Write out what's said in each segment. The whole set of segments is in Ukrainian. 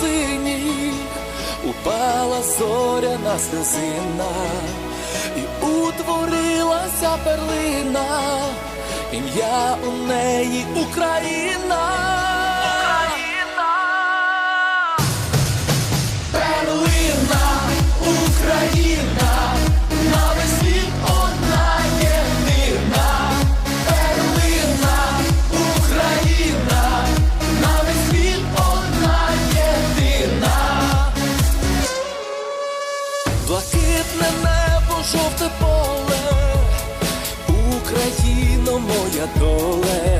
синіх упала зоряна стезина, і утворилася перлина, ім'я у неї Україна. Жовте поле, Україно, моя доля.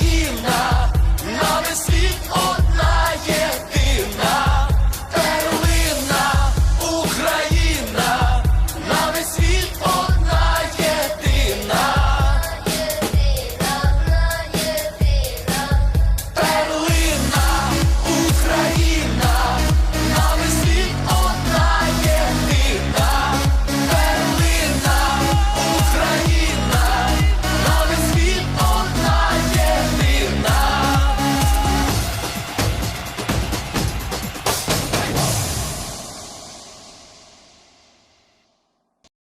Україна, на весь світ одна.